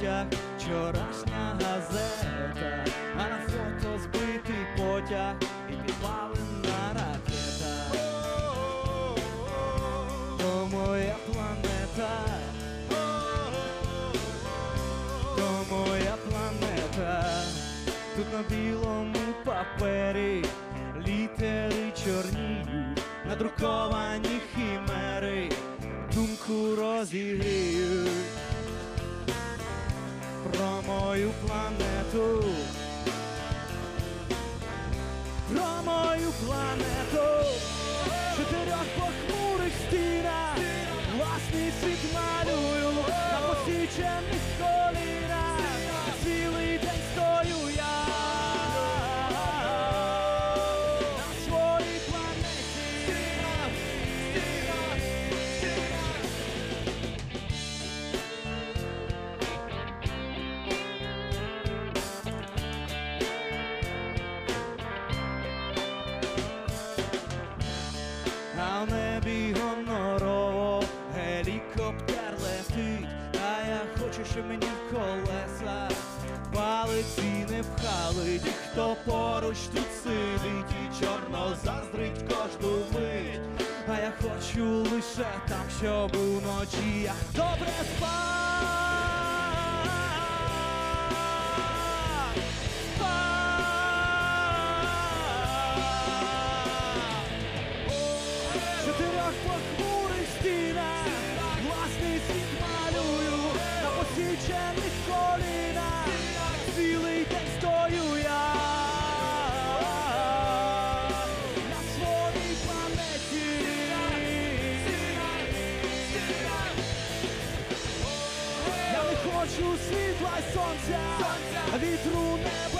одяг, вчорашня газета, а на фото збитий потяг і підпалена ракета. То моя планета, то моя планета, тут на білому папері літери чорніють, надруковані хімери, думку розігріють А в небі гонорово гелікоптер летить, а я хочу, щоб мені в колеса палиці не вхали, ті, хто поруч тут сидить і чорно заздрить кожну мить. А я хочу лише так, щоб уночі я добре. Спав. Чотирьох похмурих стінах. Власний світ малюю на посічених колінах. Цілий день стою я. Хочу світла й сонця, вітру не